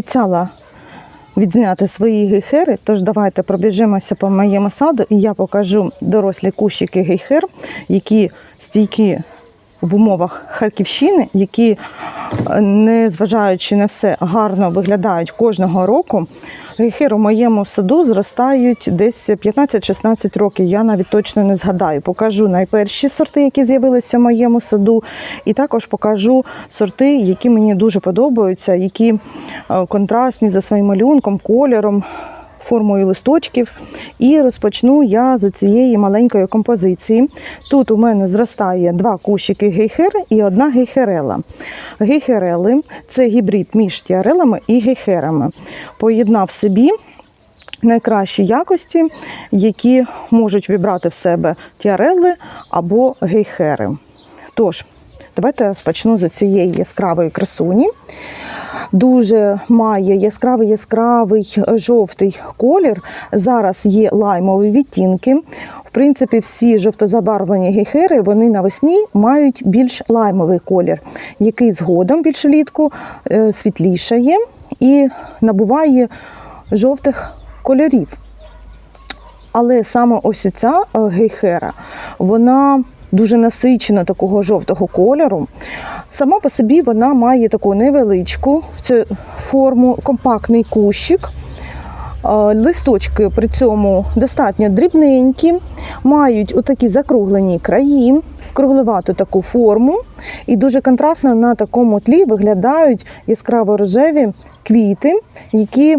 Обіцяла відзняти свої гейхери, тож давайте пробіжимося по моєму саду і я покажу дорослі кущики гейхер, які стійкі в умовах Харківщини, які, незважаючи на все, гарно виглядають кожного року. Гейхери у моєму саду зростають десь 15-16 років. Я навіть точно не згадаю. Покажу найперші сорти, які з'явилися в моєму саду, і також покажу сорти, які мені дуже подобаються, які е, контрастні за своїм малюнком, кольором, формою листочків. І розпочну я з цієї маленької композиції. Тут у мене зростає два кущики гейхер і одна гейхерела. Гейхерели це гібрид між тіарелами і гейхерами. Поєднав собі найкращі якості, які можуть вібрати в себе тіарели або гейхери. Тож, давайте розпочну з цієї яскравої красуні. Дуже має яскравий яскравий жовтий колір. Зараз є лаймові відтінки. В принципі, всі жовтозабарвлені гейхери вони навесні мають більш лаймовий колір, який згодом більш влітку е, світлішає і набуває жовтих кольорів. Але саме ось ця е, гейхера, вона дуже насичена такого жовтого кольору. Сама по собі вона має таку невеличку форму, компактний кущик. Листочки при цьому достатньо дрібненькі, мають отакі закруглені краї, кругловату таку форму, і дуже контрастно на такому тлі виглядають яскраво рожеві квіти, які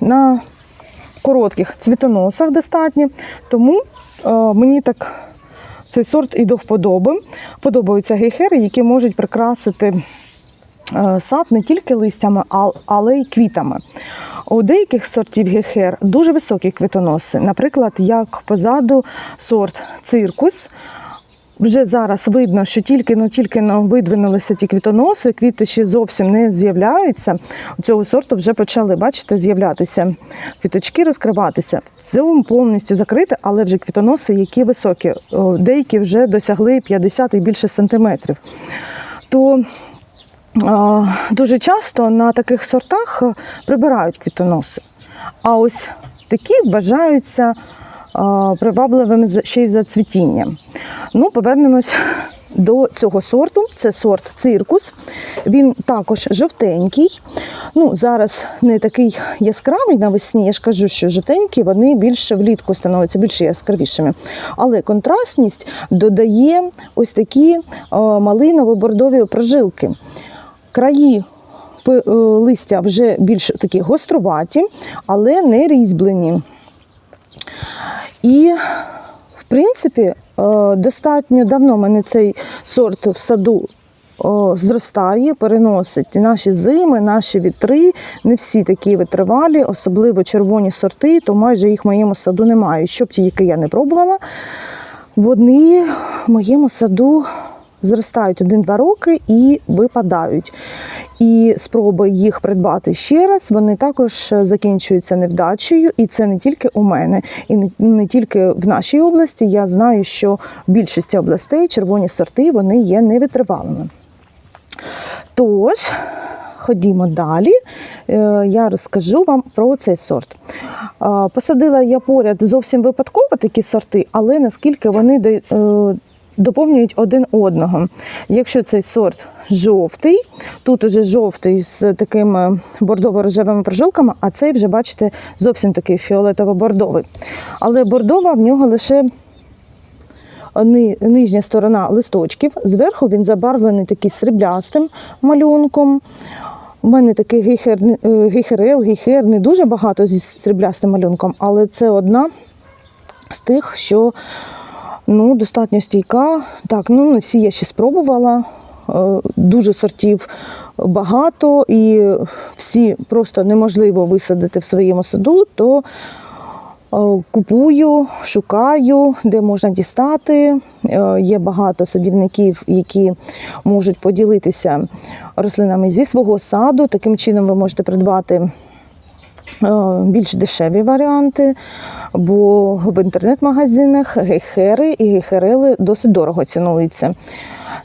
на коротких цвітоносах достатньо. Тому е, мені так цей сорт і до вподоби. Подобаються гейхери, які можуть прикрасити е, сад не тільки листями, але й квітами. У деяких сортів гейхер дуже високі квітоноси. Наприклад, як позаду сорт циркус. Вже зараз видно, що тільки ну тільки ну, видвинулися ті квітоноси, квіти ще зовсім не з'являються. У цього сорту вже почали, бачите, з'являтися квіточки, розкриватися. В цьому повністю закрите, але вже квітоноси, які високі. Деякі вже досягли 50 і більше сантиметрів. То дуже часто на таких сортах прибирають квітоноси. А ось такі вважаються а, привабливими ще й за цвітінням. Ну, повернемось до цього сорту. Це сорт циркус. Він також жовтенький. Ну, зараз не такий яскравий навесні. Я ж кажу, що жовтенькі вони більше влітку становляться більш яскравішими. Але контрастність додає ось такі а, малиново-бордові прожилки. Краї е, листя вже більш такі гоструваті, але не різьблені. І, в принципі, е, достатньо давно мене цей сорт в саду зростає, переносить наші зими, наші вітри. Не всі такі витривалі, особливо червоні сорти, то майже їх в моєму саду немає. Щоб ті, які я не пробувала, вони в моєму саду зростають один-два роки і випадають. І спроби їх придбати ще раз, вони також закінчуються невдачею, і це не тільки у мене, і не, тільки в нашій області. Я знаю, що в більшості областей червоні сорти вони є невитривалими. Тож, ходімо далі. Е, Я розкажу вам про цей сорт. Посадила я поряд зовсім випадково такі сорти, але наскільки вони е, доповнюють один одного. Якщо цей сорт жовтий, тут уже жовтий з такими бордово-рожевими прожилками, а цей вже, бачите, зовсім такий фіолетово-бордовий. Але бордова в нього лише нижня сторона листочків. Зверху він забарвлений такий сріблястим малюнком. У мене такий гейхер, гейхерел, гейхер не дуже багато зі сріблястим малюнком, але це одна з тих, що ну, достатньо стійка. Так, ну не всі я ще спробувала. Е, Дуже сортів багато, і всі просто неможливо висадити в своєму саду, то е, купую, шукаю, де можна дістати. Е, Є багато садівників, які можуть поділитися рослинами зі свого саду. Таким чином ви можете придбати більш дешеві варіанти, бо в інтернет-магазинах гейхери і гейхерели досить дорого цінуються.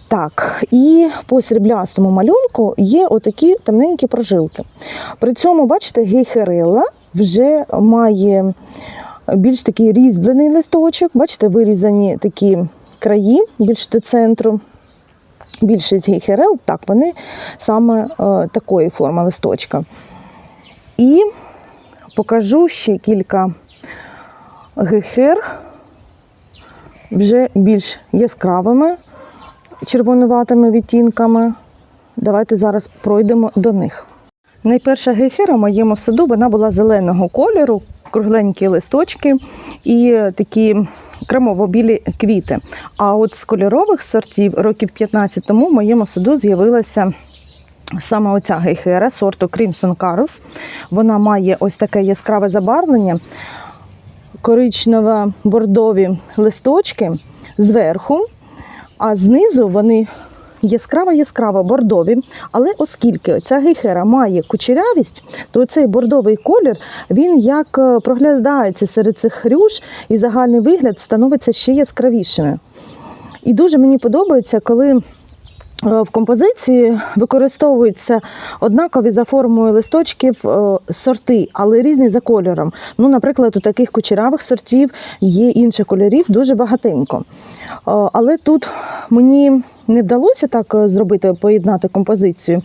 Так, і по сріблястому малюнку є отакі темненькі прожилки. При цьому, бачите, гейхерела вже має більш такий різьблений листочок, бачите, вирізані такі краї більш до центру. Більшість гейхерел, так, вони саме е, такої форми листочка. І покажу ще кілька гейхер вже більш яскравими червонуватими відтінками. Давайте зараз пройдемо до них. Найперша гейхера в моєму саду вона була зеленого кольору, кругленькі листочки і такі кремово-білі квіти. А от з кольорових сортів років 15 тому в моєму саду з'явилася саме оця гейхера сорту Crimson Carls. Вона має ось таке яскраве забарвлення, коричнево-бордові листочки зверху, а знизу вони яскраво-яскраво бордові. Але оскільки ця гейхера має кучерявість, то цей бордовий колір він як е, проглядається серед цих рюш, і загальний вигляд становиться ще яскравішими. І дуже мені подобається, коли в композиції використовуються однакові за формою листочків е, сорти, але різні за кольором. Ну, наприклад, у таких кучерявих сортів є інших кольорів дуже багатенько. Е, Але тут мені не вдалося так е, зробити, поєднати композицію.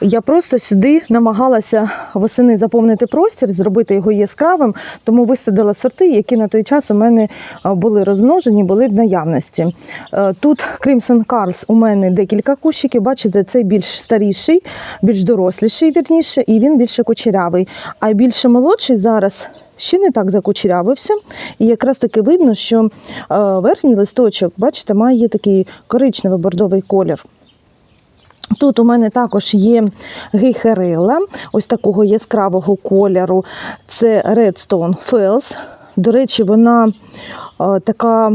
Я просто сюди намагалася восени заповнити простір, зробити його яскравим, тому висадила сорти, які на той час у мене е, були розмножені, були в наявності. Е, Тут Crimson Cars у мене декілька кущиків. Бачите, цей більш старіший, більш доросліший, вірніше, і він більше кучерявий. А більше молодший зараз. Ще не так закучерявився, і якраз таки видно, що е, верхній листочок, бачите, має такий коричнево-бордовий колір. Тут у мене також є гейхерела, ось такого яскравого кольору. Це Redstone Fells. До речі, вона е, така,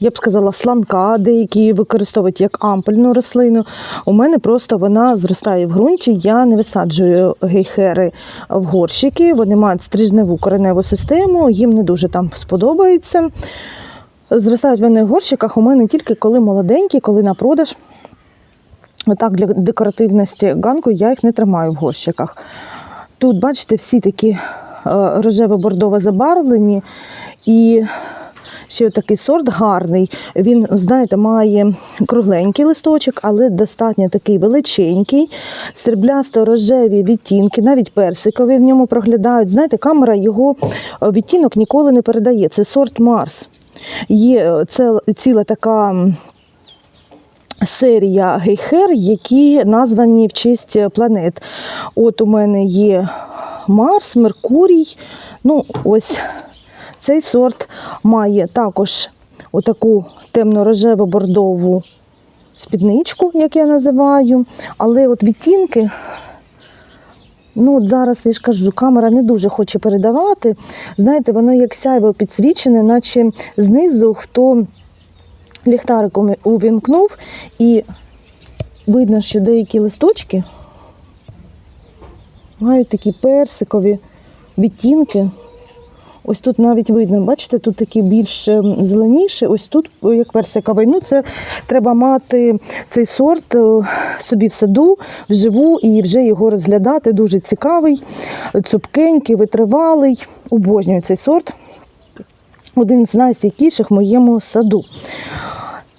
я б сказала, сланка, деякі використовують як ампельну рослину. У мене просто вона зростає в ґрунті. Я не висаджую гейхери в горщики. Вони мають стрижневу кореневу систему, їм не дуже там сподобається. Зростають вони в горщиках у мене тільки коли молоденькі, коли на продаж. Так, для декоративності ганку я їх не тримаю в горщиках. Тут, бачите, всі такі е, рожево-бордово забарвлені. І ще такий сорт гарний. Він, знаєте, має кругленький листочок, але достатньо такий величенький, сріблясто-рожеві відтінки, навіть персикові в ньому проглядають. Знаєте, камера його е, відтінок ніколи не передає. Це сорт Марс. Є е, ціла така. Серія гейхер, які названі в честь планет. От у мене є Марс, Меркурій. Ну, ось цей сорт має також отаку темно-рожево-бордову спідничку, як я називаю. Але от відтінки. Ну, от зараз я ж кажу, камера не дуже хоче передавати. Знаєте, воно як сяйво підсвічене, наче знизу хто ліхтариком увімкнув, і видно, що деякі листочки мають такі персикові відтінки. Ось тут навіть видно, бачите, тут такі більш ем, зеленіші, ось тут як персиковий. Ну, це треба мати цей сорт собі в саду, вживу і вже його розглядати. Дуже цікавий, цупкенький, витривалий. Обожнюю цей сорт. Один з найстійкіших в моєму саду.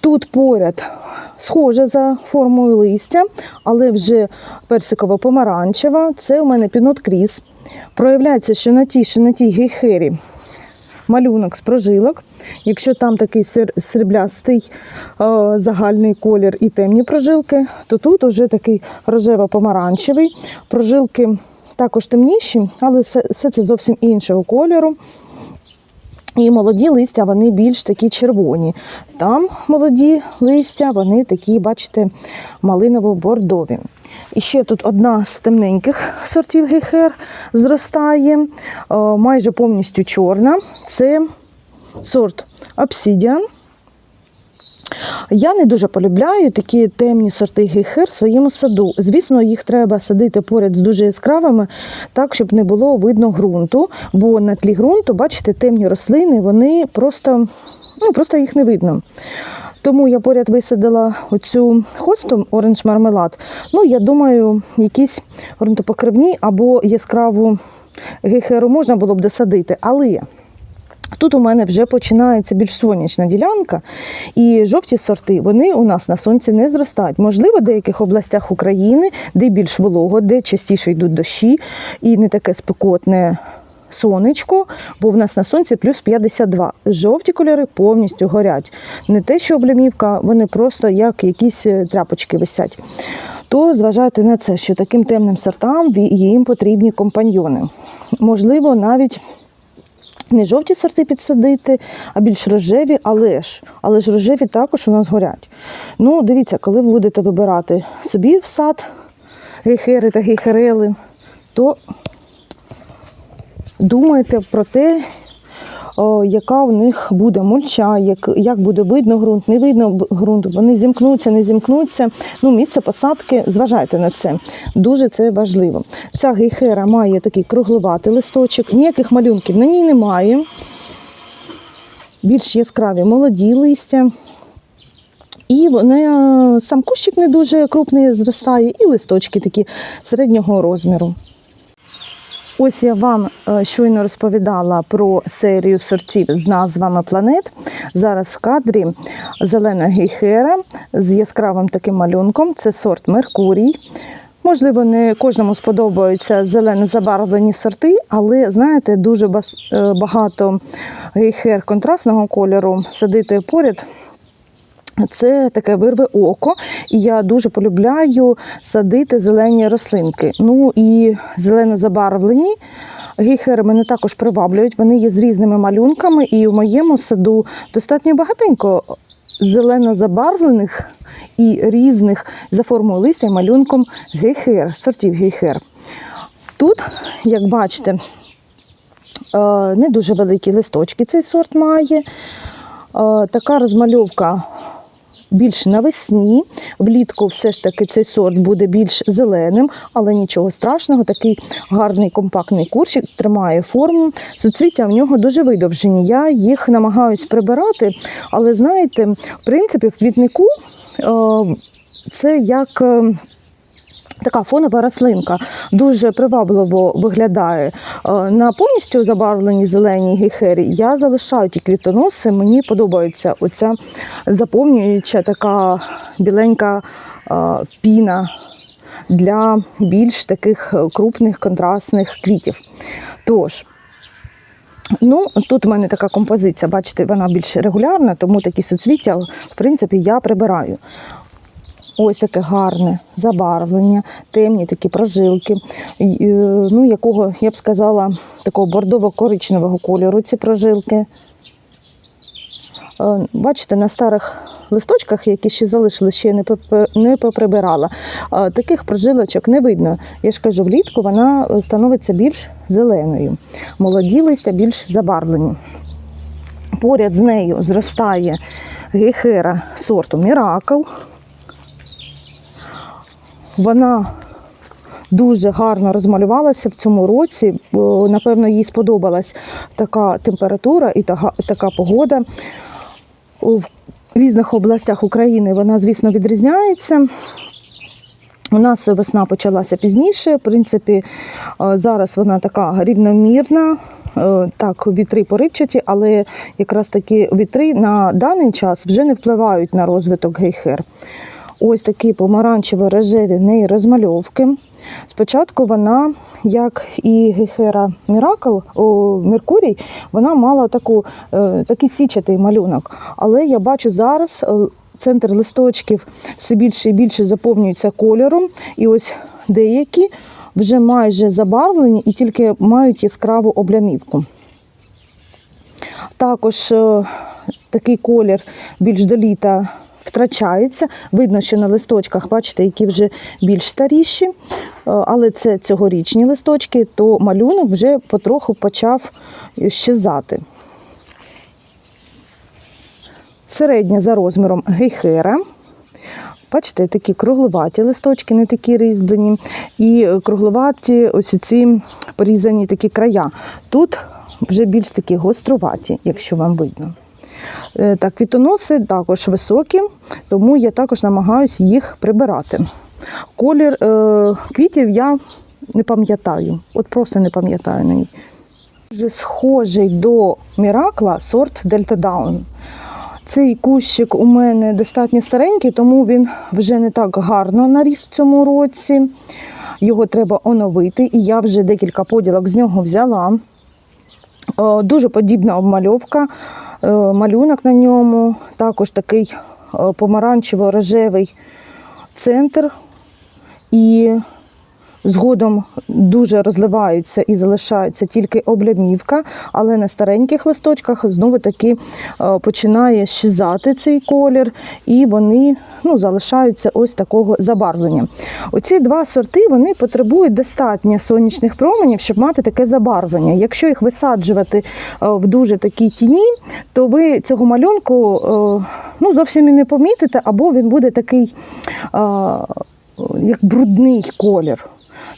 Тут поряд схоже за формою листя, але вже персиково-помаранчева. Це у мене пінот кріс. Проявляється, що на тій, що на тій гейхері малюнок з прожилок. Якщо там такий сріблястий е, загальний колір і темні прожилки, то тут уже такий рожево-помаранчевий. Прожилки також темніші, але все це зовсім іншого кольору. І молоді листя, вони більш такі червоні. Там молоді листя, вони такі, бачите, малиново-бордові. І ще тут одна з темненьких сортів гейхер зростає, е, майже повністю чорна. Це сорт Obsidian. Я не дуже полюбляю такі темні сорти гейхер в своєму саду. Звісно, їх треба садити поряд з дуже яскравими, так, щоб не було видно ґрунту, бо на тлі ґрунту, бачите, темні рослини, вони просто, ну, просто їх не видно. Тому я поряд висадила оцю хосту оранж мармелад. Ну, я думаю, якісь ґрунтопокривні або яскраву гейхеру можна було б досадити. Але тут у мене вже починається більш сонячна ділянка, і жовті сорти вони у нас на сонці не зростають. Можливо, в деяких областях України, де більш волого, де частіше йдуть дощі і не таке спекотне сонечко, бо в нас на сонці плюс 52. Жовті кольори повністю горять. Не те, що облямівка, вони просто як якісь е, тряпочки висять. То зважайте на це, що таким темним сортам їм потрібні компаньйони. Можливо, навіть не жовті сорти підсадити, а більш рожеві, але ж, але ж рожеві також у нас горять. Ну, дивіться, коли ви будете вибирати собі в сад гейхери та гейхерели, то думайте про те, яка в них буде мульча, як, як буде видно ґрунт, не видно ґрунт, вони зімкнуться, не зімкнуться. Ну, місце посадки, зважайте на це. Дуже це важливо. Ця гейхера має такий кругловатий листочок, ніяких малюнків на ній немає. Більш яскраві молоді листя. І вони, сам кущик не дуже крупний зростає, і листочки такі середнього розміру. Ось я вам е, щойно розповідала про серію сортів з назвами планет. Зараз в кадрі зелена гейхера з яскравим таким малюнком. Це сорт Меркурій. Можливо, не кожному сподобаються зелено забарвлені сорти, але знаєте, дуже е, багато гейхер контрастного кольору садити поряд. Це таке вирве око, і я дуже полюбляю садити зелені рослинки. Ну і зелено забарвлені гейхери мене також приваблюють. Вони є з різними малюнками, і в моєму саду достатньо багатенько зелено забарвлених і різних за формою листя і малюнком гейхер, сортів гейхер. Тут, як бачите, е, не дуже великі листочки цей сорт має. Е, Така розмальовка більш навесні. Влітку все ж таки цей сорт буде більш зеленим, але нічого страшного. Такий гарний компактний курчик тримає форму. Суцвіття в нього дуже видовжені. Я їх намагаюсь прибирати, але знаєте, в принципі, в квітнику е, це як. Така фонова рослинка дуже привабливо виглядає. Е, На повністю забарвленій зеленій гейхері я залишаю ті квітоноси. Мені подобається оця заповнююча така біленька е, піна для більш таких е, крупних контрастних квітів. Тож, Ну, тут в мене така композиція, бачите, вона більш регулярна, тому такі суцвіття, в принципі, я прибираю. Ось таке гарне забарвлення, темні такі прожилки, е, ну, якого, я б сказала, такого бордово-коричневого кольору ці прожилки. Е, Бачите, на старих листочках, які ще залишили, ще не поприбирала. е, Таких прожилочок не видно. Я ж кажу, влітку вона становиться більш зеленою. Молоді листя більш забарвлені. Поряд з нею зростає гейхера сорту Міракл. Вона дуже гарно розмалювалася в цьому році. Напевно, їй сподобалась така температура і така, така погода. В різних областях України вона, звісно, відрізняється. У нас весна почалася пізніше. В принципі, е, зараз вона така рівномірна. е, Так, вітри поривчаті, але якраз такі вітри на даний час вже не впливають на розвиток гейхер. Ось такі помаранчево-рожеві в неї розмальовки. Спочатку вона, як і гейхера Міракл, о, Меркурій, вона мала таку, е, такий січатий малюнок. Але я бачу зараз е, центр листочків все більше і більше заповнюється кольором. І ось деякі вже майже забарвлені і тільки мають яскраву облямівку. Також е, такий колір більш до літа втрачається. Видно, що на листочках, бачите, які вже більш старіші, Е, але це цьогорічні листочки, то малюнок вже потроху почав щезати. Середня за розміром гейхера. Бачите, такі кругловаті листочки, не такі різьблені, і кругловаті ось ці порізані такі края. Тут вже більш такі гоструваті, якщо вам видно. Е, Так, квітоноси також високі, тому я також намагаюся їх прибирати. Колір е, квітів я не пам'ятаю, от просто не пам'ятаю на Дуже схожий до Міракла сорт Дельта Даун. Цей кущик у мене достатньо старенький, тому він вже не так гарно наріс в цьому році. Його треба оновити, і я вже декілька поділок з нього взяла. Е, Дуже подібна обмальовка, малюнок на ньому, також такий е, помаранчево-рожевий центр. І згодом дуже розливаються і залишається тільки облямівка, але на стареньких листочках знову таки е, починає щезати цей колір, і вони ну, залишаються ось такого забарвлення. Оці два сорти вони потребують достатньо сонячних променів, щоб мати таке забарвлення. Якщо їх висаджувати е, в дуже такій тіні, то ви цього малюнку е, ну, зовсім і не помітите, або він буде такий як брудний колір.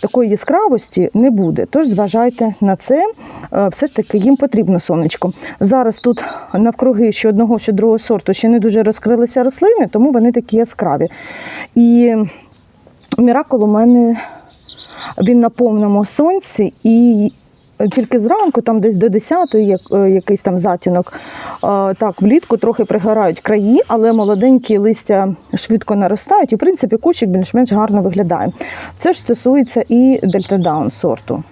Такої яскравості не буде, тож зважайте на це. Е, Все ж таки їм потрібно сонечко. Зараз тут навкруги що одного, що другого сорту ще не дуже розкрилися рослини, тому вони такі яскраві. І міракол у мене він на повному сонці і. Тільки зранку, там десь до 10-ї, як, е, якийсь там затінок. Е, Так, влітку трохи пригорають краї, але молоденькі листя швидко наростають, і в принципі кущик більш-менш гарно виглядає. Це ж стосується і дельтадаун сорту.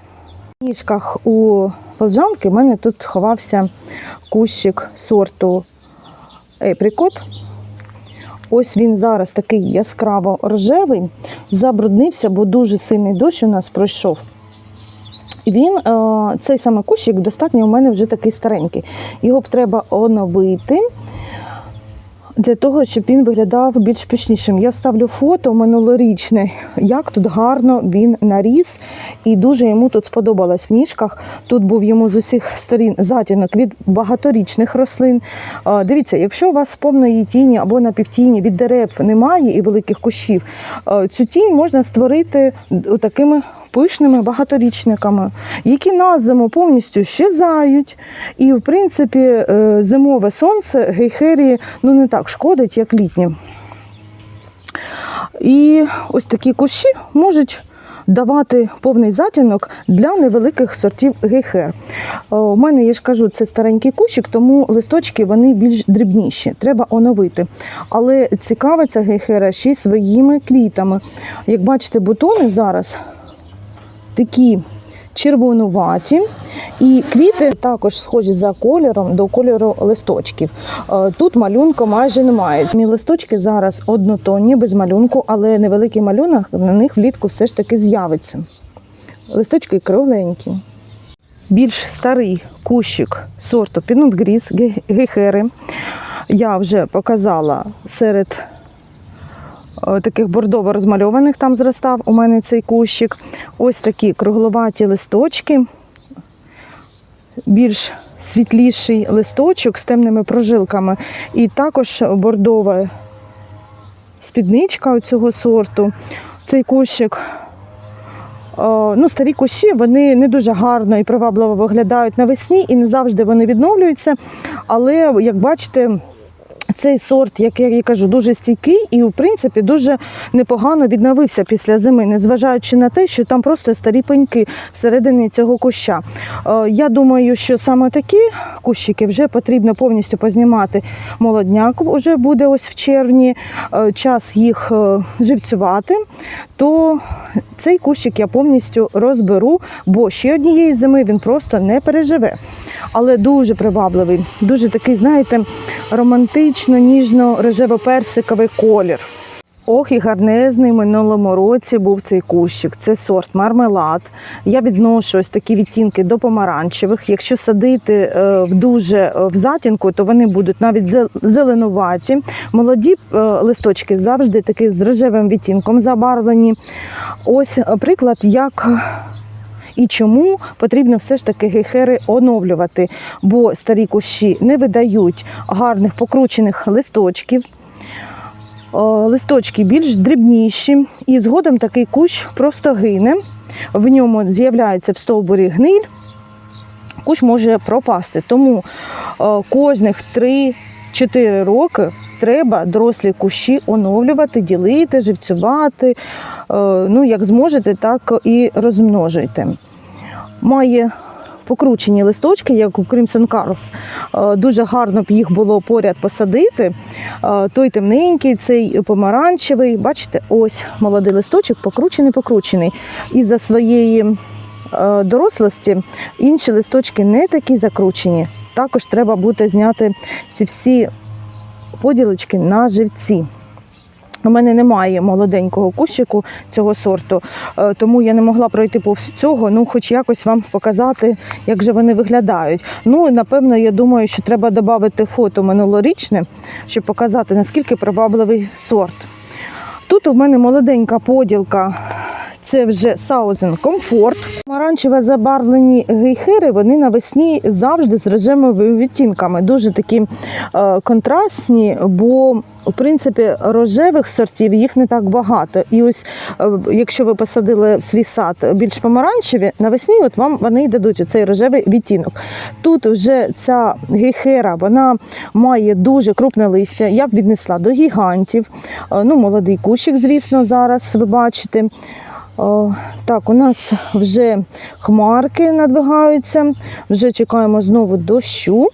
В ніжках у полджанки в мене тут ховався кущик сорту Епрікот. Ось він зараз такий яскраво рожевий, забруднився, бо дуже сильний дощ у нас пройшов. Він, е, цей саме кущик, достатньо у мене вже такий старенький. Його б треба оновити для того, щоб він виглядав більш пишнішим. Я ставлю фото минулорічне, як тут гарно він наріс, і дуже йому тут сподобалось в ніжках. Тут був йому з усіх сторін затінок від багаторічних рослин. Дивіться, якщо у вас повної тіні або на півтіні від дерев немає і великих кущів, цю тінь можна створити такими пишними багаторічниками, які на зиму повністю щезають. І, в принципі, е, зимове сонце гейхерії ну, не так шкодить, як літнє. І ось такі кущі можуть давати повний затінок для невеликих сортів гейхер. Е, У мене, я ж кажу, це старенький кущик, тому листочки вони більш дрібніші, треба оновити. Але цікава ця гейхера ще й своїми квітами. Як бачите, бутони зараз такі червонуваті, і квіти також схожі за кольором до кольору листочків. Е, Тут малюнку майже немає. Мі листочки зараз однотонні, без малюнку, але невеликий малюнок на них влітку все ж таки з'явиться. Листочки кругленькі. Більш старий кущик сорту Gris гейхери. Я вже показала серед таких бордово розмальованих там зростав у мене цей кущик. Ось такі кругловаті листочки, більш світліший листочок з темними прожилками. І також бордова спідничка цього сорту. Цей кущик. е, Ну, старі кущі вони не дуже гарно і привабливо виглядають навесні, і не завжди вони відновлюються. Але, як бачите, цей сорт, як я і кажу, дуже стійкий і, в принципі, дуже непогано відновився після зими, незважаючи на те, що там просто старі пеньки всередині цього куща. Е, Я думаю, що саме такі кущики вже потрібно повністю познімати. Молодняк вже буде ось в червні, е, час їх е, живцювати, то цей кущик я повністю розберу, бо ще однієї зими він просто не переживе. Але дуже привабливий, дуже такий, знаєте, романтично, ніжно рожево-персиковий колір. Ох, і гарнезний в минулому році був цей кущик. Це сорт мармелад. Я відношу ось такі відтінки до помаранчевих. Якщо садити е, в дуже е, в затінку, то вони будуть навіть зеленуваті. Молоді е, листочки завжди такі з рожевим відтінком забарвлені. Ось приклад, як і чому потрібно все ж таки гейхери оновлювати, бо старі кущі не видають гарних покручених листочків. Листочки більш дрібніші, і згодом такий кущ просто гине. В ньому з'являється в стовбурі гниль, кущ може пропасти. Тому кожних 3, 4 роки треба дорослі кущі оновлювати, ділити, живцювати. Е, ну, як зможете, так і розмножуйте. Має покручені листочки, як у Crimson Карлс. Е, дуже гарно б їх було поряд посадити. Е, той темненький, цей помаранчевий. Бачите, ось молодий листочок, покручений, покручений. І за своєї дорослості інші листочки не такі закручені. Також треба буде зняти ці всі поділочки на живці. У мене немає молоденького кущику цього сорту, е, тому я не могла пройти повз цього, ну хоч якось вам показати, як же вони виглядають. Ну напевно, я думаю, що треба додати фото минулорічне, щоб показати, наскільки привабливий сорт. Тут у мене молоденька поділка. Це вже Southern Comfort. Помаранчево забарвлені гейхери, вони навесні завжди з рожевими відтінками. Дуже такі е, контрастні, бо в принципі рожевих сортів їх не так багато. І ось е, якщо ви посадили в свій сад більш помаранчеві, навесні от вам вони й дадуть оцей рожевий відтінок. Тут вже ця гейхера вона має дуже крупне листя. Я б віднесла до гігантів. Е, Ну, молодий кущик, звісно, зараз ви бачите. Так, у нас вже хмарки надвигаються, вже чекаємо знову дощу.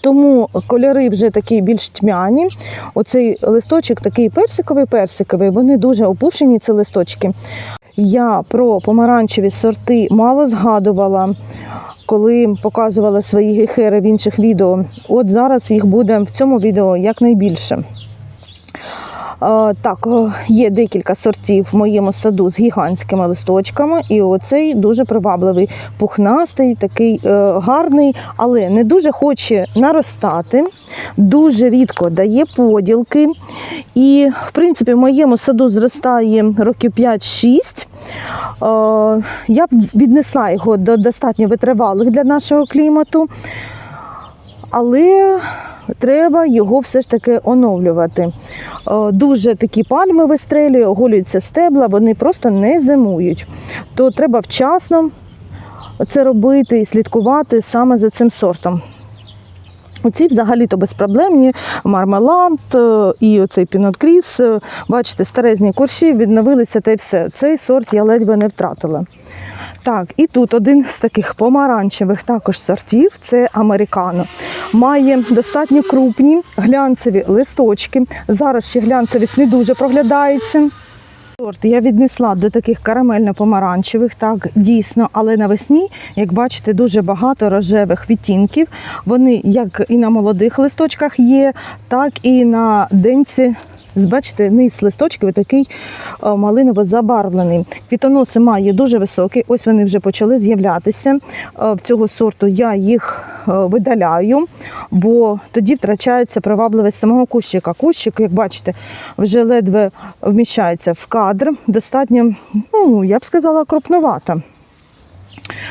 Тому кольори вже такі більш тьмяні. Оцей листочок такий персиковий-персиковий, вони дуже опушені, ці листочки. Я про помаранчеві сорти мало згадувала, коли показувала свої гехери в інших відео. От зараз їх буде в цьому відео якнайбільше. А, Так, є декілька сортів в моєму саду з гігантськими листочками, і оцей дуже привабливий, пухнастий, такий е, гарний, але не дуже хоче наростати, дуже рідко дає поділки. І, в принципі, в моєму саду зростає років 5-6. Е, Я б віднесла його до достатньо витривалих для нашого клімату, але треба його все ж таки оновлювати. Е, Дуже такі пальми вистрелює, оголюються стебла, вони просто не зимують. То треба вчасно це робити і слідкувати саме за цим сортом. Оці взагалі-то безпроблемні мармелад е, і оцей пінот-кріс. е, Бачите, старезні курші відновилися та й все. Цей сорт я ледве не втратила. Так, і тут один з таких помаранчевих також сортів це американо. Має достатньо крупні глянцеві листочки. Зараз ще глянцевість не дуже проглядається. Сорт я віднесла до таких карамельно-помаранчевих, так дійсно, але навесні, як бачите, дуже багато рожевих відтінків. Вони як і на молодих листочках є, так і на денці. Бачите, низ листочків такий е, малиново забарвлений. Квітоноси має дуже високий. Ось вони вже почали з'являтися. Е, В цього сорту я їх е, видаляю, бо тоді втрачається привабливість самого кущика. Кущик, як бачите, вже ледве вміщається в кадр. Достатньо, ну я б сказала, крупновата.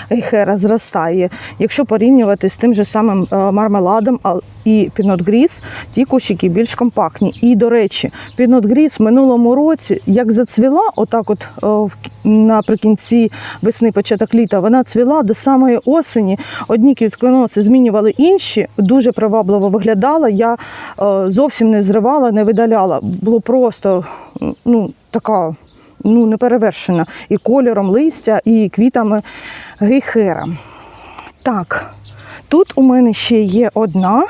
Гейхера зростає. Якщо порівнювати з тим же самим е, мармеладом і Gris, ті кущики більш компактні. І, до речі, Gris в минулому році, як зацвіла, отак от е, наприкінці весни, початок літа, вона цвіла до самої осені. Одні квітконоси змінювали інші, дуже привабливо виглядала. Я е, зовсім не зривала, не видаляла. Було просто ну, така ну, неперевершена і кольором листя, і квітами гейхера. Так, тут у мене ще є одна,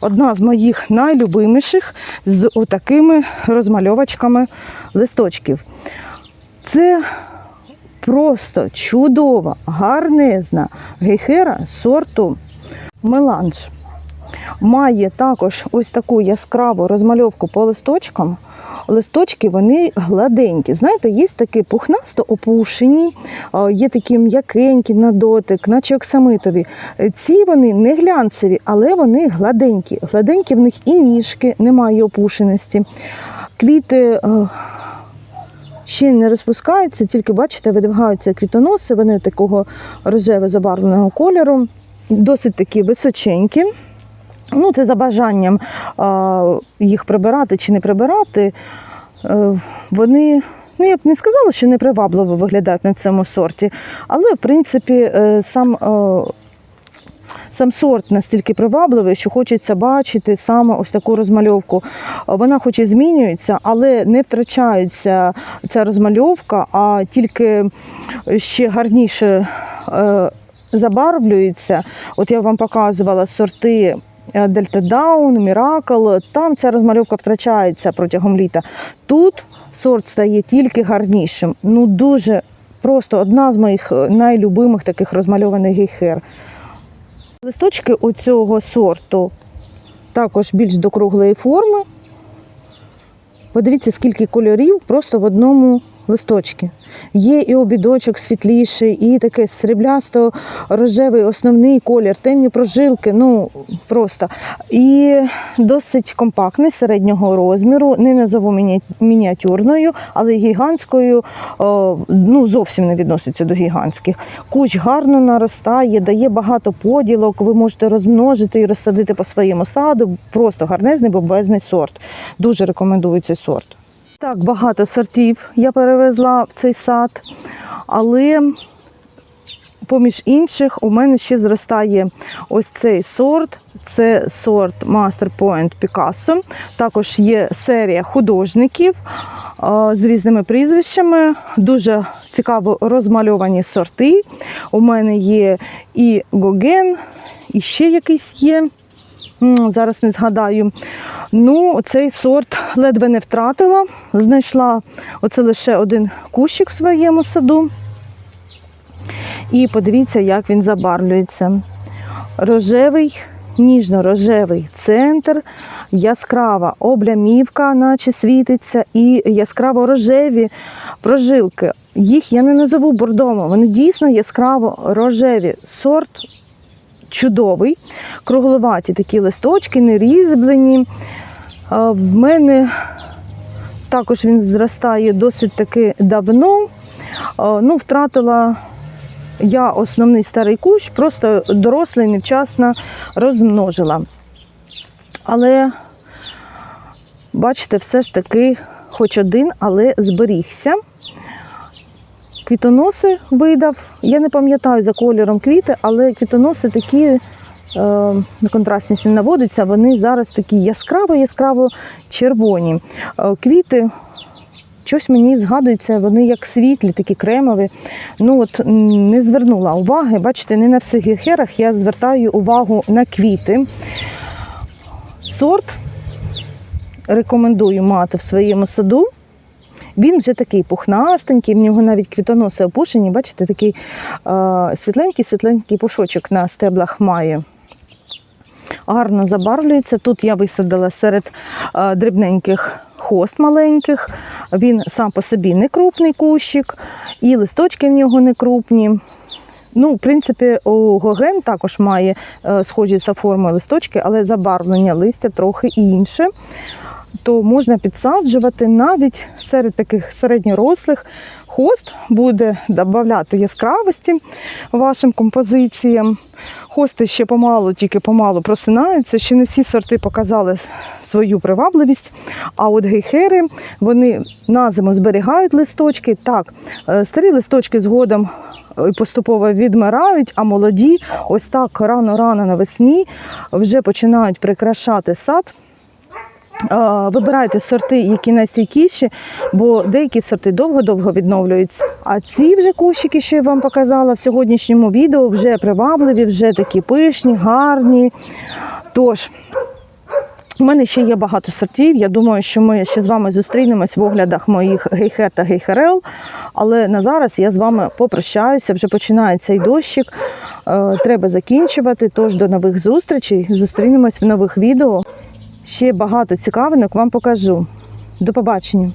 одна з моїх найлюбиміших з отакими розмальовочками листочків. Це просто чудова, гарнезна гейхера сорту меланж. Має також ось таку яскраву розмальовку по листочкам. Листочки вони гладенькі. Знаєте, є такі пухнасто опушені, є такі м'якенькі на дотик, наче оксамитові. Е, Ці вони не глянцеві, але вони гладенькі. Гладенькі в них і ніжки, немає опушеності. Квіти е, ще не розпускаються, тільки бачите, видвигаються квітоноси, вони такого рожево забарвленого кольору, досить такі височенькі. Ну, це за бажанням їх прибирати чи не прибирати. Е, Вони, ну я б не сказала, що непривабливо виглядають на цьому сорті, але в принципі е, сам е, сам сорт настільки привабливий, що хочеться бачити саме ось таку розмальовку. Вона хоч і змінюється, але не втрачається ця розмальовка, а тільки ще гарніше забарвлюється. От я вам показувала сорти. Дельта Даун, Міракл, там ця розмальовка втрачається протягом літа. Тут сорт стає тільки гарнішим. Ну дуже просто одна з моїх е, найлюбимих таких розмальованих гейхер. Листочки у цього сорту також більш до круглої форми. Подивіться, скільки кольорів просто в одному листочці. Є і обідочок світліший, і таке сріблясто-рожевий основний колір, темні прожилки, ну просто. І досить компактний, середнього розміру, не назову мініатюрною, але гігантською, ну зовсім не відноситься до гігантських. Кущ гарно наростає, дає багато поділок, ви можете розмножити і розсадити по своєму саду. Просто гарнезний бомбезний сорт. Дуже рекомендую цей сорт. Так, багато сортів я перевезла в цей сад, але поміж інших у мене ще зростає ось цей сорт. Це сорт Master Point Picasso. Також є серія художників з різними прізвищами. Дуже цікаво розмальовані сорти. У мене є і Гоген, і ще якийсь є. Зараз не згадаю. Ну, цей сорт ледве не втратила. Знайшла оце лише один кущик в своєму саду. І подивіться, як він забарвлюється. Рожевий, ніжно-рожевий центр, яскрава облямівка, наче світиться, і яскраво рожеві прожилки. Їх я не назову бордомо, вони дійсно яскраво рожеві. Сорт чудовий, кругловаті такі листочки, не різьблені. А, В мене також він зростає досить таки давно. Ну, втратила я основний старий кущ, просто дорослий невчасно розмножила. Але, бачите, все ж таки, хоч один, але зберігся. Квітоноси видав. Я не пам'ятаю за кольором квіти, але квітоноси такі, е, на контрастність він наводиться, вони зараз такі яскраво-яскраво червоні. Е, квіти, щось мені згадується, вони як світлі, такі кремові. Ну от не звернула уваги. Бачите, не на всіх гехерах я звертаю увагу на квіти. Сорт рекомендую мати в своєму саду. Він вже такий пухнастенький, в нього навіть квітоноси опушені, бачите, такий світленький-світленький пушочок на стеблах має. Гарно забарвлюється. Тут я висадила серед е, дрібненьких хост маленьких. Він сам по собі не крупний кущик, і листочки в нього не крупні. Ну, в принципі, у Гоген також має е, схожі за формою листочки, але забарвлення листя трохи інше то можна підсаджувати навіть серед таких середньорослих хост буде додати яскравості вашим композиціям. Хости ще помалу, тільки помалу просинаються. Ще не всі сорти показали свою привабливість. А от гейхери вони на зиму зберігають листочки. Так, е, старі листочки згодом е, поступово відмирають, а молоді ось так рано-рано навесні вже починають прикрашати сад. Вибирайте сорти, які найстійкіші, бо деякі сорти довго-довго відновлюються. А ці вже кущики, що я вам показала в сьогоднішньому відео, вже привабливі, вже такі пишні, гарні. Тож, у мене ще є багато сортів. Я думаю, що ми ще з вами зустрінемось в оглядах моїх гейхер та гейхерел. Але на зараз я з вами попрощаюся. Вже починається і дощик. Е, Треба закінчувати. Тож до нових зустрічей. Зустрінемось в нових відео. Ще багато цікавинок вам покажу. До побачення!